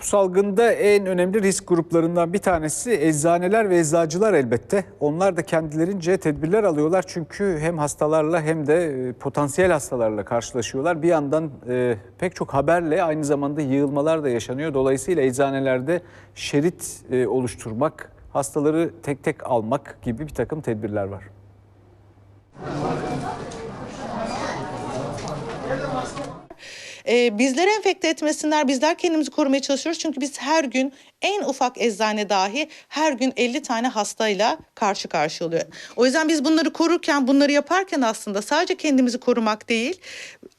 Bu salgında en önemli risk gruplarından bir tanesi eczaneler ve eczacılar elbette. Onlar da kendilerince tedbirler alıyorlar çünkü hem hastalarla hem de e, potansiyel hastalarla karşılaşıyorlar. Bir yandan e, pek çok haberle aynı zamanda yığılmalar da yaşanıyor. Dolayısıyla eczanelerde şerit e, oluşturmak, hastaları tek tek almak gibi bir takım tedbirler var. Ee, bizleri enfekte etmesinler, bizler kendimizi korumaya çalışıyoruz. Çünkü biz her gün en ufak eczane dahi her gün 50 tane hastayla karşı karşıya oluyor. O yüzden biz bunları korurken, bunları yaparken aslında sadece kendimizi korumak değil,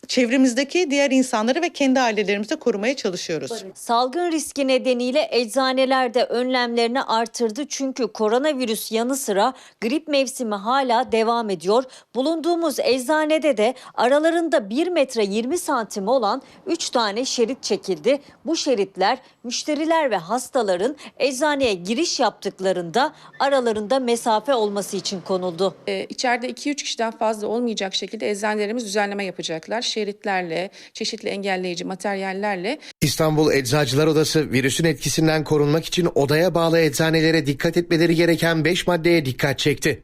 çevremizdeki diğer insanları ve kendi ailelerimizi korumaya çalışıyoruz. Salgın riski nedeniyle eczaneler de önlemlerini artırdı çünkü koronavirüs yanı sıra grip mevsimi hala devam ediyor. Bulunduğumuz eczanede de aralarında 1 metre 20 santim olan 3 tane şerit çekildi. Bu şeritler müşteriler ve hastaların eczaneye giriş yaptıklarında aralarında mesafe olması için konuldu. Ee, içeride 2-3 kişiden fazla olmayacak şekilde eczanelerimiz düzenleme yapacaklar. Şeritlerle, çeşitli engelleyici materyallerle İstanbul Eczacılar Odası virüsün etkisinden korunmak için odaya bağlı eczanelere dikkat etmeleri gereken 5 maddeye dikkat çekti.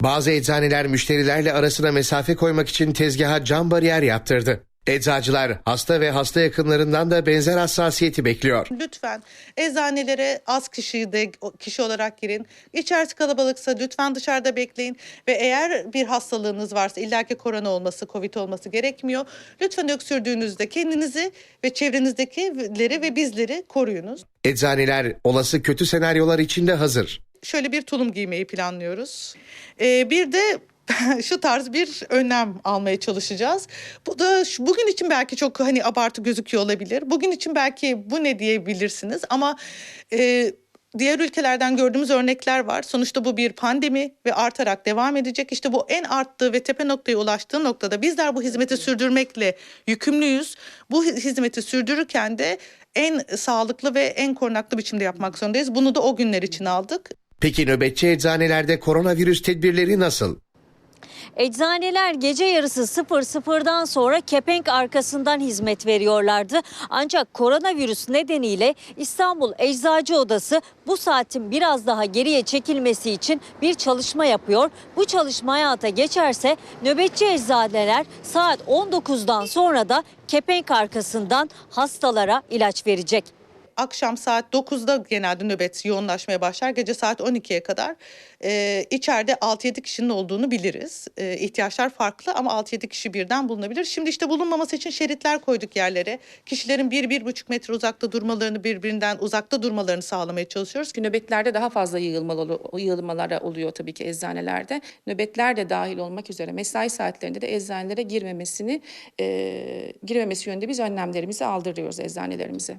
Bazı eczaneler müşterilerle arasına mesafe koymak için tezgaha cam bariyer yaptırdı. Eczacılar hasta ve hasta yakınlarından da benzer hassasiyeti bekliyor. Lütfen eczanelere az kişi de kişi olarak girin. İçerisi kalabalıksa lütfen dışarıda bekleyin ve eğer bir hastalığınız varsa illaki korona olması, covid olması gerekmiyor. Lütfen öksürdüğünüzde kendinizi ve çevrenizdekileri ve bizleri koruyunuz. Eczaneler olası kötü senaryolar için de hazır. Şöyle bir tulum giymeyi planlıyoruz. Ee, bir de şu tarz bir önlem almaya çalışacağız. Bu da şu- bugün için belki çok hani abartı gözüküyor olabilir. Bugün için belki bu ne diyebilirsiniz ama e, diğer ülkelerden gördüğümüz örnekler var. Sonuçta bu bir pandemi ve artarak devam edecek. İşte bu en arttığı ve tepe noktaya ulaştığı noktada bizler bu hizmeti sürdürmekle yükümlüyüz. Bu hi- hizmeti sürdürürken de en sağlıklı ve en korunaklı biçimde yapmak zorundayız. Bunu da o günler için aldık. Peki nöbetçi eczanelerde koronavirüs tedbirleri nasıl? Eczaneler gece yarısı 00'dan sonra kepenk arkasından hizmet veriyorlardı. Ancak koronavirüs nedeniyle İstanbul Eczacı Odası bu saatin biraz daha geriye çekilmesi için bir çalışma yapıyor. Bu çalışma hayata geçerse nöbetçi eczaneler saat 19'dan sonra da kepenk arkasından hastalara ilaç verecek. Akşam saat 9'da genelde nöbet yoğunlaşmaya başlar. Gece saat 12'ye kadar e, içeride 6-7 kişinin olduğunu biliriz. E, ihtiyaçlar farklı ama 6-7 kişi birden bulunabilir. Şimdi işte bulunmaması için şeritler koyduk yerlere. Kişilerin 1-1,5 metre uzakta durmalarını birbirinden uzakta durmalarını sağlamaya çalışıyoruz. Çünkü nöbetlerde daha fazla yığılmalı, yığılmalara oluyor tabii ki eczanelerde. Nöbetler de dahil olmak üzere mesai saatlerinde de eczanelere girmemesini, e, girmemesi yönünde biz önlemlerimizi aldırıyoruz eczanelerimize.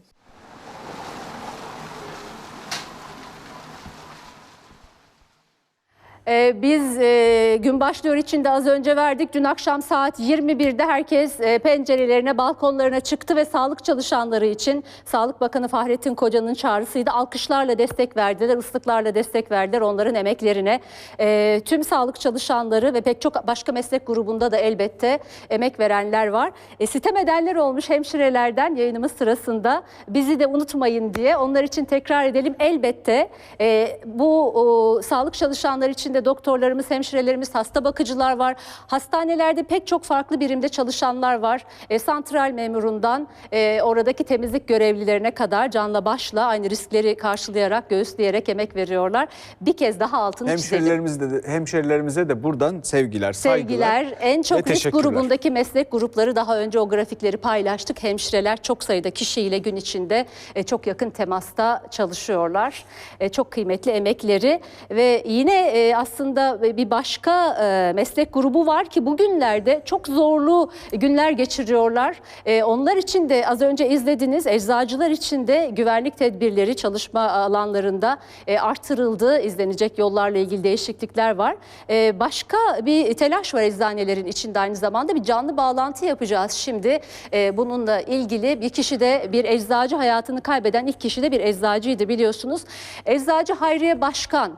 Ee, biz e, gün başlıyor için de az önce verdik. Dün akşam saat 21'de herkes e, pencerelerine, balkonlarına çıktı ve sağlık çalışanları için Sağlık Bakanı Fahrettin Koca'nın çağrısıydı. Alkışlarla destek verdiler, ıslıklarla destek verdiler onların emeklerine. Ee, tüm sağlık çalışanları ve pek çok başka meslek grubunda da elbette emek verenler var. E, sitem edenler olmuş hemşirelerden yayınımız sırasında bizi de unutmayın diye onlar için tekrar edelim. Elbette e, bu o, sağlık çalışanları için de doktorlarımız, hemşirelerimiz, hasta bakıcılar var. Hastanelerde pek çok farklı birimde çalışanlar var. E, santral memurundan e, oradaki temizlik görevlilerine kadar canla başla aynı riskleri karşılayarak, göğüsleyerek emek veriyorlar. Bir kez daha altını çizelim. De, hemşerilerimize de buradan sevgiler, Sevgiler. saygılar En ve çok risk teşekkürler. grubundaki meslek grupları daha önce o grafikleri paylaştık. Hemşireler çok sayıda kişiyle gün içinde e, çok yakın temasta çalışıyorlar. E, Çok kıymetli emekleri ve yine e, aslında bir başka e, meslek grubu var ki bugünlerde çok zorlu günler geçiriyorlar. E, Onlar için de az önce izlediniz eczacılar için de güvenlik tedbirleri çalışma alanlarında e, artırıldı. İzlenecek yollarla ilgili değişiklikler var. E, Başka bir telaş var eczanelerin içinde aynı zamanda bir canlı bağlantı yapacağız şimdi. E, Bununla ilgili bir kişi de bir eczacı hayatını kaybeden ilk kişi de bir eczacıydı biliyorsunuz. Eczacı Hayriye Başkan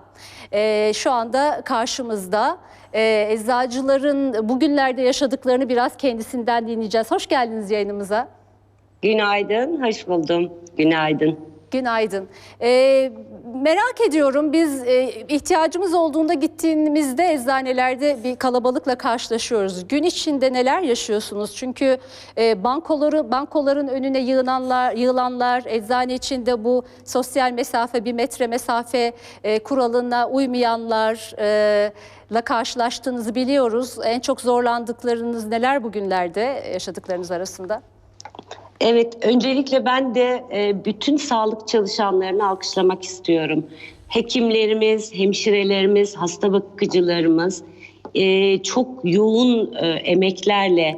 e, şu anda karşımızda. E, eczacıların bugünlerde yaşadıklarını biraz kendisinden dinleyeceğiz. Hoş geldiniz yayınımıza. Günaydın, hoş buldum. Günaydın. Günaydın. Ee, merak ediyorum biz e, ihtiyacımız olduğunda gittiğimizde eczanelerde bir kalabalıkla karşılaşıyoruz. Gün içinde neler yaşıyorsunuz? Çünkü e, bankoları bankoların önüne yığılanlar, yığılanlar, eczane içinde bu sosyal mesafe, bir metre mesafe e, kuralına uymayanlarla karşılaştığınızı biliyoruz. En çok zorlandıklarınız neler bugünlerde yaşadıklarınız arasında? Evet, öncelikle ben de e, bütün sağlık çalışanlarını alkışlamak istiyorum. Hekimlerimiz, hemşirelerimiz, hasta bakıcılarımız e, çok yoğun e, emeklerle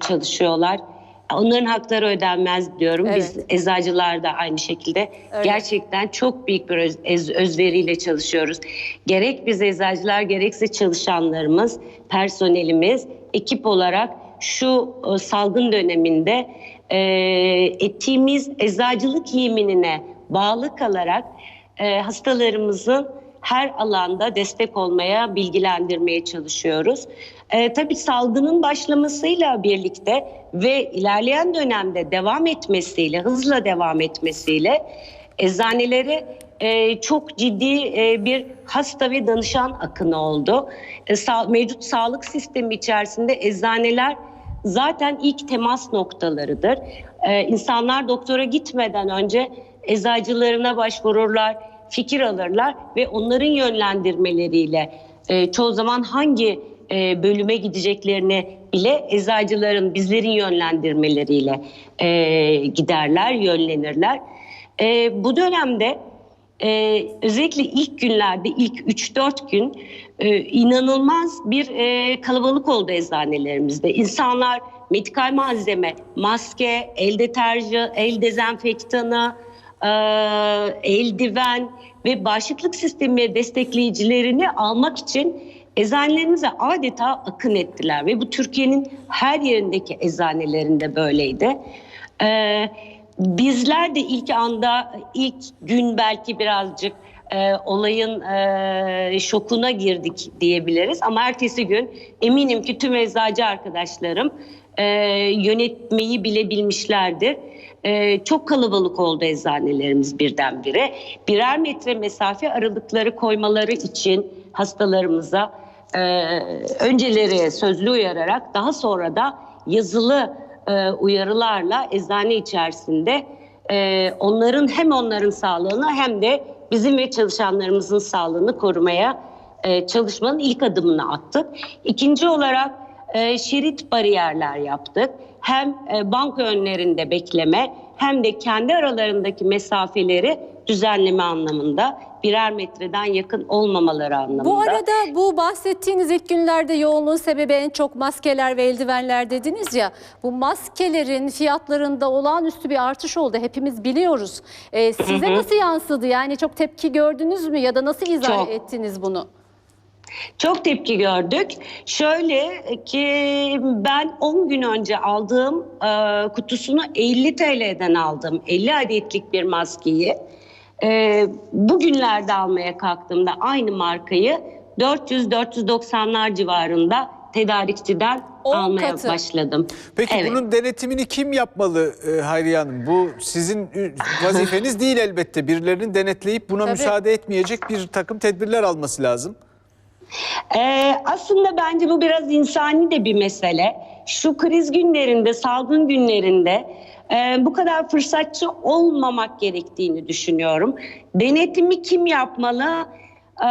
çalışıyorlar. Onların hakları ödenmez diyorum. Biz Evet. eczacılar da aynı şekilde Öyle. gerçekten çok büyük bir öz- özveriyle çalışıyoruz. Gerek biz eczacılar gerekse çalışanlarımız, personelimiz ekip olarak şu e, salgın döneminde e, ettiğimiz eczacılık yeminine bağlı kalarak e, hastalarımızın her alanda destek olmaya, bilgilendirmeye çalışıyoruz. E, tabii salgının başlamasıyla birlikte ve ilerleyen dönemde devam etmesiyle, hızla devam etmesiyle eczanelere e, çok ciddi e, bir hasta ve danışan akını oldu. E, sa- mevcut sağlık sistemi içerisinde eczaneler zaten ilk temas noktalarıdır. E, insanlar doktora gitmeden önce eczacılarına başvururlar, fikir alırlar ve onların yönlendirmeleriyle e, çoğu zaman hangi e, bölüme gideceklerini bile eczacıların, bizlerin yönlendirmeleriyle e, giderler, yönlenirler. E, bu dönemde e, özellikle ilk günlerde, ilk 3-4 gün e, inanılmaz bir e, kalabalık oldu eczanelerimizde. İnsanlar medikal malzeme, maske, el deterjanı, el dezenfektanı, e, eldiven ve bağışıklık sistemi destekleyicilerini almak için eczanelerimize adeta akın ettiler ve bu Türkiye'nin her yerindeki eczanelerinde böyleydi. Ee, bizler de ilk anda, ilk gün belki birazcık e, olayın e, şokuna girdik diyebiliriz. Ama ertesi gün eminim ki tüm eczacı arkadaşlarım e, yönetmeyi bile bilmişlerdir. E, çok kalabalık oldu eczanelerimiz birdenbire. Birer metre mesafe aralıkları koymaları için hastalarımıza e, önceleri sözlü uyararak daha sonra da yazılı e, uyarılarla eczane içerisinde e, onların hem onların sağlığını hem de bizim ve çalışanlarımızın sağlığını korumaya e, çalışmanın ilk adımını attık. İkinci olarak e, şerit bariyerler yaptık. Hem e, banka önlerinde bekleme hem de kendi aralarındaki mesafeleri düzenleme anlamında birer metreden yakın olmamaları anlamında. Bu arada bu bahsettiğiniz ilk günlerde yoğunluğun sebebi en çok maskeler ve eldivenler dediniz ya. Bu maskelerin fiyatlarında olağanüstü bir artış oldu. Hepimiz biliyoruz. Ee, size nasıl yansıdı? Yani çok tepki gördünüz mü ya da nasıl izah Çok. ettiniz bunu? Çok tepki gördük. Şöyle ki ben 10 gün önce aldığım e, kutusunu 50 TL'den aldım. 50 adetlik bir maskeyi. E, bugünlerde almaya kalktığımda aynı markayı 400-490'lar civarında tedarikçiden On almaya katı. başladım. Peki Evet. bunun denetimini kim yapmalı e, Hayriye Hanım? Bu sizin vazifeniz değil elbette. Birilerinin denetleyip buna Tabii. müsaade etmeyecek bir takım tedbirler alması lazım. Ee, aslında bence bu biraz insani de bir mesele. Şu kriz günlerinde, salgın günlerinde e, bu kadar fırsatçı olmamak gerektiğini düşünüyorum. Denetimi kim yapmalı? Ee,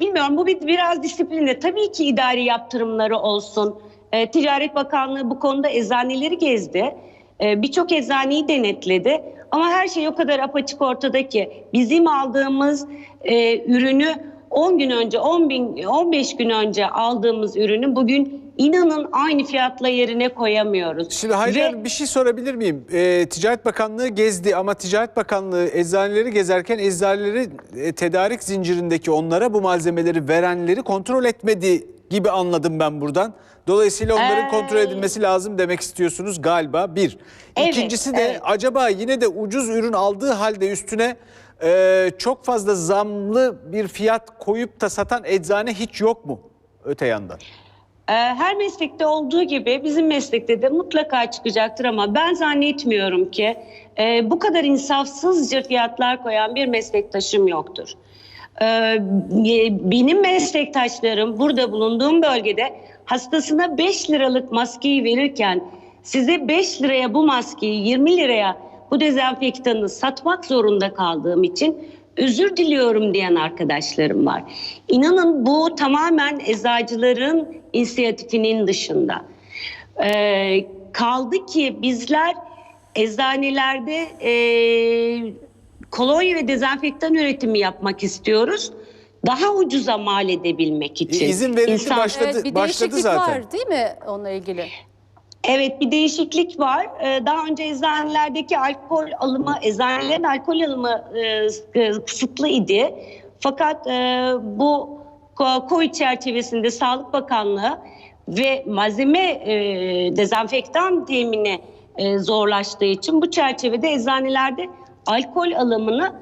bilmiyorum bu bir, biraz disiplinle. Tabii ki idari yaptırımları olsun. Ee, Ticaret Bakanlığı bu konuda eczaneleri gezdi. Ee, Birçok eczaneyi denetledi. Ama her şey o kadar apaçık ortada ki bizim aldığımız e, ürünü 10 gün önce, 10 bin, 15 gün önce aldığımız ürünü bugün inanın aynı fiyatla yerine koyamıyoruz. Şimdi Hayriye Ve- Hanım bir şey sorabilir miyim? E, Ticaret Bakanlığı gezdi ama Ticaret Bakanlığı eczaneleri gezerken eczaneleri e, tedarik zincirindeki onlara bu malzemeleri verenleri kontrol etmedi gibi anladım ben buradan. Dolayısıyla onların Ee, kontrol edilmesi lazım demek istiyorsunuz galiba bir. Evet, İkincisi de evet. acaba yine de ucuz ürün aldığı halde üstüne e, çok fazla zamlı bir fiyat koyup da satan eczane hiç yok mu öte yandan? Ee, Her meslekte olduğu gibi bizim meslekte de mutlaka çıkacaktır ama ben zannetmiyorum ki e, bu kadar insafsızca fiyatlar koyan bir meslektaşım yoktur. Ee, Benim meslektaşlarım burada bulunduğum bölgede hastasına 5 liralık maskeyi verirken size 5 liraya bu maskeyi 20 liraya bu dezenfektanı satmak zorunda kaldığım için özür diliyorum diyen arkadaşlarım var. İnanın bu tamamen eczacıların inisiyatifinin dışında. Ee, kaldı ki bizler eczanelerde e, kolonya ve dezenfektan üretimi yapmak istiyoruz. Daha ucuza mal edebilmek için. İzin verildi, İnsan- başladı. Evet, bir başladı değişiklik zaten. var değil mi onunla ilgili? Evet bir değişiklik var. Ee, Daha önce eczanelerdeki alkol alımı, eczanelerin alkol alımı e, e, kısıtlı idi. Fakat e, bu COVID çerçevesinde Sağlık Bakanlığı ve malzeme dezenfektan temini zorlaştığı için bu çerçevede eczanelerde alkol alımını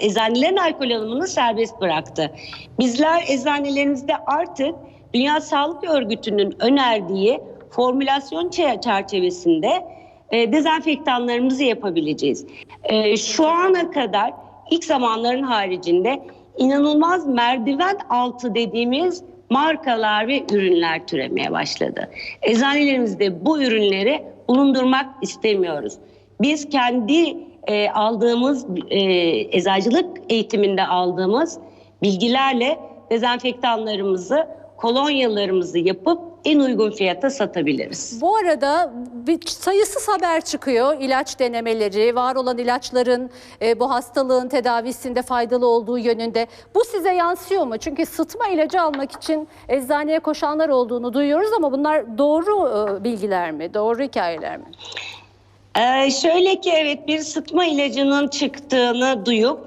eczanelerin alkol alımını serbest bıraktı. Bizler eczanelerimizde artık Dünya Sağlık Örgütü'nün önerdiği formülasyon çe- çerçevesinde e, dezenfektanlarımızı yapabileceğiz. E, şu ana kadar ilk zamanların haricinde inanılmaz merdiven altı dediğimiz markalar ve ürünler türemeye başladı. Eczanelerimizde bu ürünleri bulundurmak istemiyoruz. Biz kendi e, aldığımız e, eczacılık eğitiminde aldığımız bilgilerle dezenfektanlarımızı, kolonyalarımızı yapıp en uygun fiyata satabiliriz. Bu arada bir sayısız haber çıkıyor. İlaç denemeleri, var olan ilaçların e, bu hastalığın tedavisinde faydalı olduğu yönünde. Bu size yansıyor mu? Çünkü sıtma ilacı almak için eczaneye koşanlar olduğunu duyuyoruz ama bunlar doğru e, bilgiler mi? Doğru hikayeler mi? Ee, şöyle ki evet bir sıtma ilacının çıktığını duyup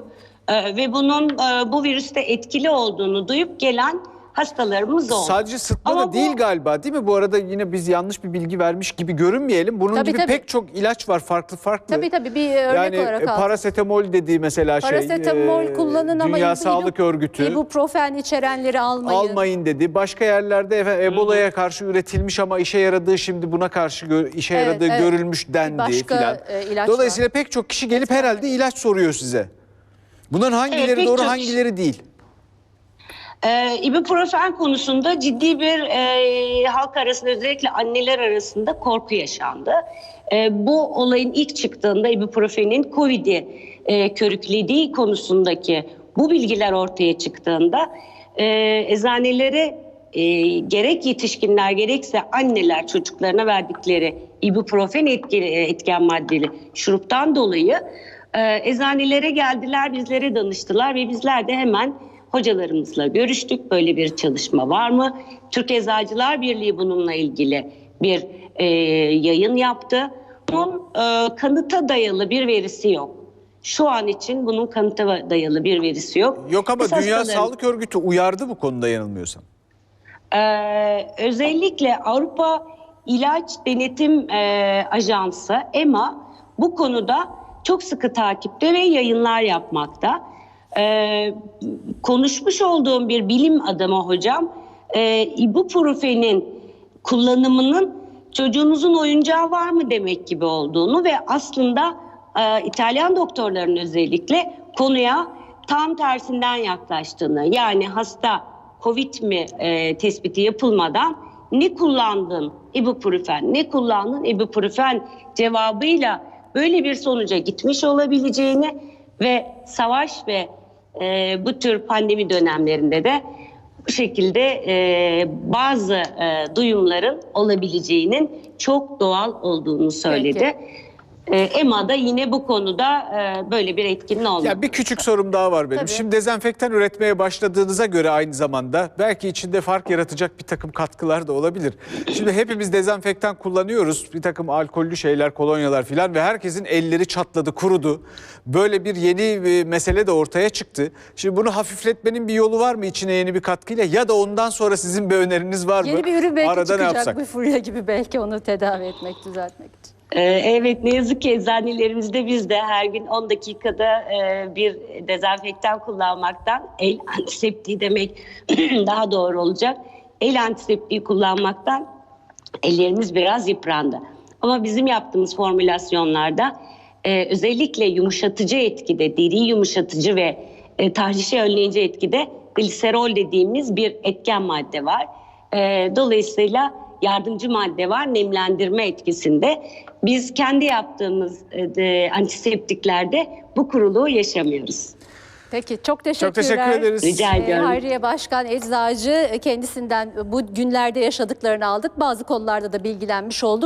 e, ve bunun e, bu virüste etkili olduğunu duyup gelen hastalarımız oldu. Sadece sıtma Ama da bu- değil galiba değil mi? Bu arada yine biz yanlış bir bilgi vermiş gibi görünmeyelim. Bunun Tabii, gibi tabii. pek çok ilaç var farklı farklı. Tabii tabii bir örnek yani olarak e, aldım. parasetamol dediği mesela Parasetamol şey. e, kullanın ama Dünya Sağlık Örgütü ibuprofen içerenleri almayın. almayın dedi. Başka yerlerde efendim, Ebola'ya karşı üretilmiş ama işe yaradığı şimdi buna karşı gö- işe Evet, yaradığı evet. görülmüş dendi başka, filan. e, ilaç Dolayısıyla pek çok kişi gelip herhalde ilaç soruyor size. Bunların hangileri pek doğru hangileri değil? Ee, ibuprofen konusunda ciddi bir e, halk arasında özellikle anneler arasında korku yaşandı. E, bu olayın ilk çıktığında ibuprofenin COVID'i e, körüklediği konusundaki bu bilgiler ortaya çıktığında e, eczanelere e, gerek yetişkinler gerekse anneler çocuklarına verdikleri ibuprofen etkili, etken maddeli şuruptan dolayı e, eczanelere geldiler, bizlere danıştılar ve bizler de hemen hocalarımızla görüştük. Böyle bir çalışma var mı? Türk Eczacılar Birliği bununla ilgili bir e, yayın yaptı. Bunun e, kanıta dayalı bir verisi yok. Şu an için bunun kanıta dayalı bir verisi yok. Yok ama Biz Dünya hastaların- Sağlık Örgütü uyardı bu konuda yanılmıyorsam. Ee, özellikle Avrupa İlaç Denetim e, Ajansı EMA bu konuda çok sıkı takipte ve yayınlar yapmakta. Ee, konuşmuş olduğum bir bilim adamı hocam, e, ibuprofenin kullanımının çocuğunuzun oyuncağı var mı demek gibi olduğunu ve aslında e, İtalyan doktorların özellikle konuya tam tersinden yaklaştığını yani hasta Covid mi e, tespiti yapılmadan ne kullandın ibuprofen, ne kullandın ibuprofen cevabıyla böyle bir sonuca gitmiş olabileceğini ve savaş ve e, bu tür pandemi dönemlerinde de bu şekilde e, bazı e, duyumların olabileceğinin çok doğal olduğunu söyledi. E, EMA da yine bu konuda e, böyle bir etkinin olmadı. Ya bir küçük sorum daha var benim. Tabii. Şimdi dezenfektan üretmeye başladığınıza göre aynı zamanda belki içinde fark yaratacak bir takım katkılar da olabilir. Şimdi hepimiz dezenfektan kullanıyoruz. Bir takım alkollü şeyler, kolonyalar filan ve herkesin elleri çatladı, kurudu. Böyle bir yeni e, mesele de ortaya çıktı. Şimdi bunu hafifletmenin bir yolu var mı içine yeni bir katkıyla ya da ondan sonra sizin bir öneriniz var mı? Yeni bir ürün belki Arada ne çıkacak yapsak? bir furya gibi belki onu tedavi etmek, düzeltmek için. Ee, Evet ne yazık ki eczanelerimizde biz de her gün 10 dakikada e, bir dezenfektan kullanmaktan el antiseptiği demek daha doğru olacak. el antiseptiği kullanmaktan ellerimiz biraz yıprandı. Ama bizim yaptığımız formülasyonlarda e, özellikle yumuşatıcı etkide, deriyi yumuşatıcı ve e, tahrişi önleyici etkide gliserol dediğimiz bir etken madde var. Dolayısıyla yardımcı madde var nemlendirme etkisinde. Biz kendi yaptığımız e, de, antiseptiklerde bu kuruluğu yaşamıyoruz. Peki çok teşekkürler. Çok teşekkür ederiz. Rica Ee, ediyorum. Hayriye Başkan Eczacı kendisinden bu günlerde yaşadıklarını aldık. Bazı konularda da bilgilenmiş olduk.